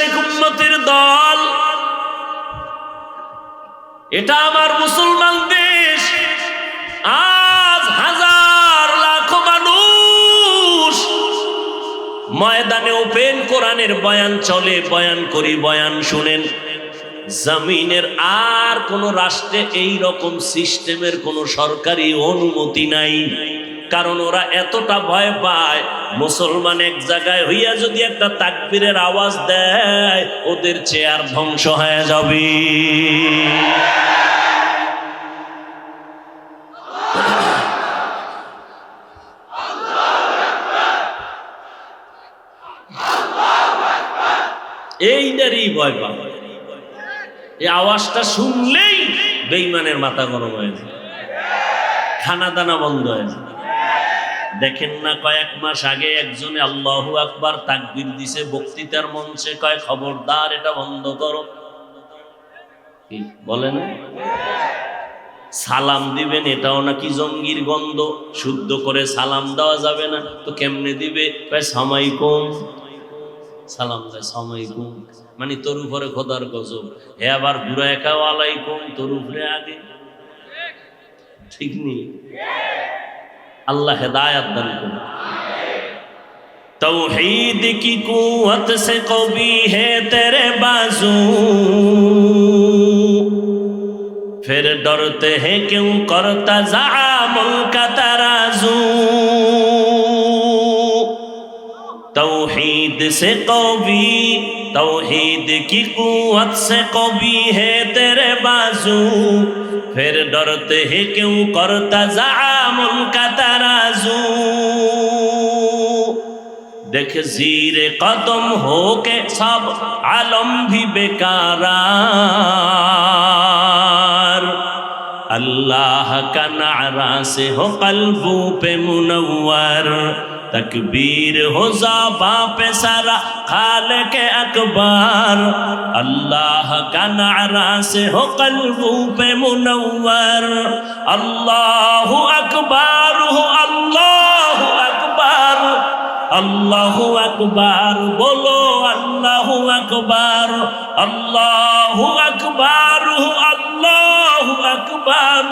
আশেক উম্মতের দল। এটা আমার মুসলমান দেশ। আজ হাজার লাখ মানুষ ময়দানে ওপেন কোরআনের বয়ান চলে, বয়ান করি, বয়ান শুনেন। জমিনের আর কোন রাষ্ট্রে এই রকম সিস্টেমের কোন সরকারি অনুমতি নাই। কারণ ওরা এতটা ভয় পায়। মুসলমান এক জায়গায় হইয়া যদি একটা তাকবীরের আওয়াজ দেয়, ওদের চেয়ার ধ্বংস হয়ে যাবে। এইটারই ভয় পাবে এই আওয়াজটা শুনলেই বেইমানের মাথা গরম হয়ে যায়। খানা দানা বন্ধ হয়ে যায়। দেখেন না কয়েক মাস আগে একজনে আল্লাহ আকবার তাকবির দিছে, বক্তৃতার মঞ্চে কয়, খবরদার, এটা বন্ধ করো। কি? বলে না সালাম দিবেন, এটাও নাকি জঙ্গির গন্ধ। শুদ্ধ করে সালাম দেওয়া যাবে না। তো কেমনে দিবে? কয় সামাই কম সালাম দেয় সময় কম মানে তোর উপরে খোদার গজব। হে আবার ঘুরা একা আলাইকুম তোর উপরে আগে। ঠিক নেই? আল্লাহ হেদায়ত দান করুন توحید کی قوت سے قوی ہے تیرے بازو پھر ڈرتے ہیں کیوں کرتا زعامل کا ترازو توحید سے قوی توحید کی قوت سے قوی ہے تیرے بازو फिर डरते हैं क्यों करता जामुल का तराजू देख जीर कदम हो के सब आलम भी बेकारार अल्लाह का नारा से हो कल्बू पे मुनव्वर तकबीर हो जाबा पे सारा खाल के अकबार अल्लाह का नारा से हो कल्बू पे मुनव्वर अल्लाह अकबर हो अल्लाह अकबर अल्लाह अकबर बोलो अल्लाह अकबर अल्लाह अकबर हो अल्लाह अकबर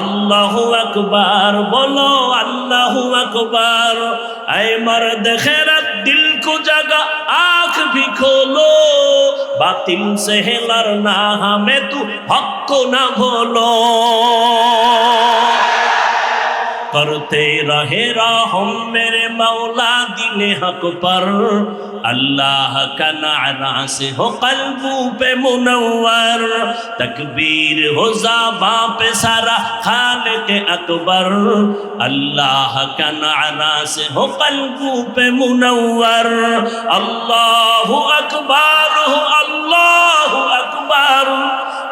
আল্লাহ আকবার, বলো আল্লাহ আকবার। আয় মার দেখে দিল কো জাগা, আখ ভি খোলো। বাতিল সে হেলার না, হামে তু হক না ভোলো। کرتے رہے راہم میرے مولا دین حق پر اللہ کا نعرہ سے ہو قلبوں پہ منور تکبیر ہو زابا پہ سارا خالق اکبر اللہ کا نعرہ سے ہو قلبوں پہ منور اللہ اکبر ہو اللہ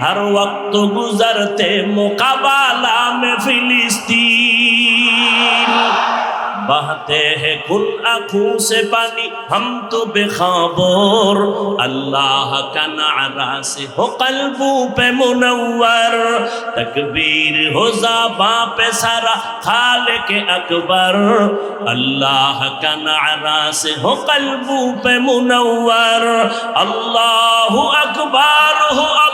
ہر وقت گزرتے مقابلہ میں فلسطین بہتے ہیں کن آنکھوں سے پانی ہم تو بے خبر اللہ کا نعرہ سے ہو قلبوں پہ منور تکبیر ہو زباں پہ سارا خالق اکبر اللہ کا نعرہ سے ہو قلبوں پہ منور اللہ اکبر ہو اللہ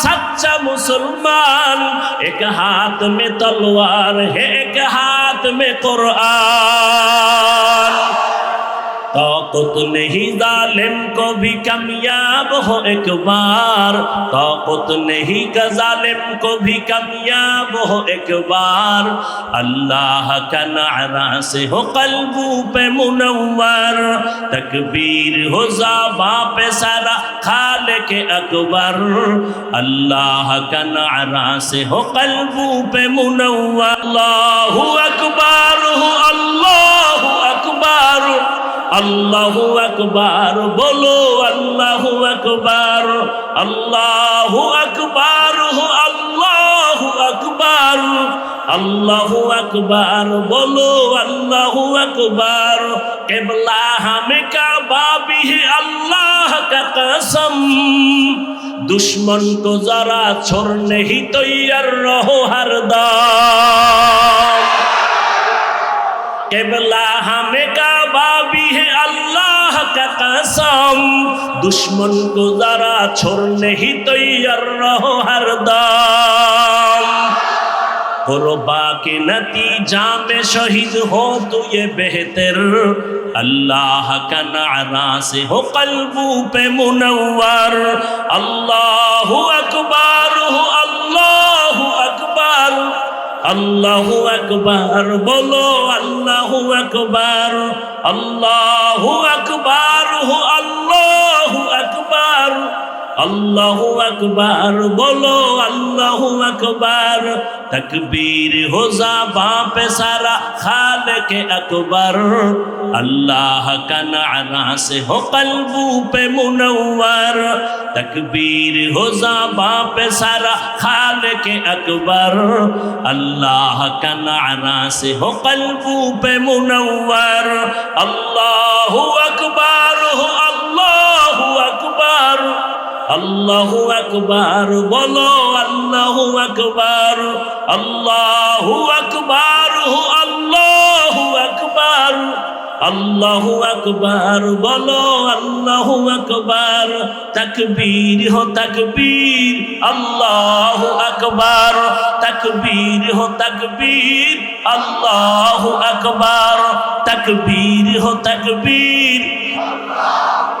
सच्चा मुसलमान एक हाथ में तलवार है एक हाथ में कुरान طاقت نہیں ظالم کو بھی کمیاب ہو ایک بار۔ طاقت نہیں کا ظالم کو بھی کمیاب ہو ایک بار۔ اللہ کا نعرہ سے ہو قلبوں پہ منور۔ تکبیر ہو زابا پہ سارا خالق اکبر۔ اللہ کا نعرہ سے ہو قلبوں پہ منور۔ اللہ اکبر ہو، اللہ اکبر۔ আল্লাহু আকবার বলো আল্লাহু আকবার আল্লাহু আকবার হো আল্লাহু আকবার আল্লাহু আকবার বলো আল্লাহু আকবার কেবলা हमें काबा भी है अल्लाह का कसम दुश्मन को जरा छोड़ने ही तैयार रहो हरदम केबला हमें दुश्मन को जरा छोड़ने ही तैयार रहो हरदम कुर्बा के नतीजा में शहीद हो तो ये बेहतर अल्लाह का नारा से हो कल्बू पे मुनव्वर अल्लाह अकबर हो अल्लाह अकबर আল্লাহু আকবার বলো আল্লাহু আকবার আল্লাহু আকবার হো আল্লাহু আকবার আল্লাহু আকবার বলো আল্লাহু আকবার তকবীর हो जाबा पे सारा खालिक अकबर अल्लाह का नारा से हो कल्बू पे मुनव्वर तकबीर हो जाबा पे सारा खालिक अकबर अल्लाह का नारा से हो कल्बू पे मुनव्वर अल्लाहु अकबर हो अल्लाहु अकबर আল্লাহু আকবার, বলো আল্লাহু আকবার আল্লাহু আকবার, হু আল্লাহু আকবার আল্লাহু আকবার, বলো আল্লাহু আকবার, তাকবীর হো তাকবীর, আল্লাহু আকবার, তাকবীর হো তাকবীর, আল্লাহু আকবার, তাকবীর হো তাকবীর। আল্লাহু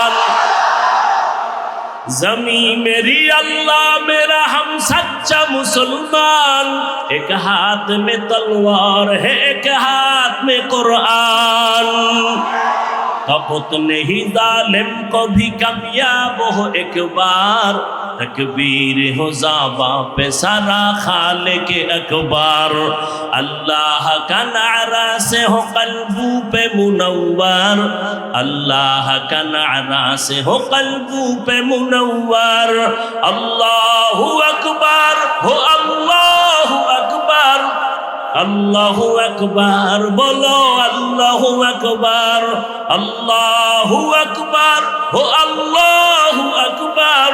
زمین میری اللہ میرا ہم سچا مسلمان ایک ہاتھ میں تلوار ہے ایک ہاتھ میں قرآن कपत नहीं जालिम को भी कामयाब हो एक बार तकबीर हो जाबा पे सारा खाले के अकबार अल्लाह का नारा से हो कल्बू पे मुनव्वर अल्लाह का नारा से हो कल्बू पे मुनव्वर अल्लाह अकबर हो अल्लाह अकबर আল্লাহু আকবার বলো আল্লাহ আকবার আল্লাহ আকবার ও আল্লাহ আকবার।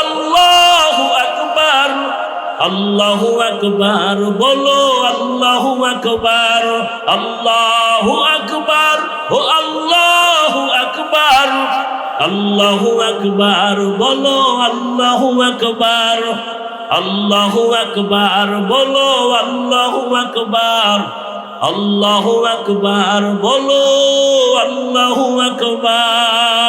আল্লাহু আকবার, বলো আল্লাহু আকবার আল্লাহু আকবার, ও আল্লাহু আকবার আল্লাহু আকবার, বলো আল্লাহু আকবার আল্লাহু আকবার, বলো আল্লাহু আকবার আল্লাহু আকবার, বলো আল্লাহু আকবার।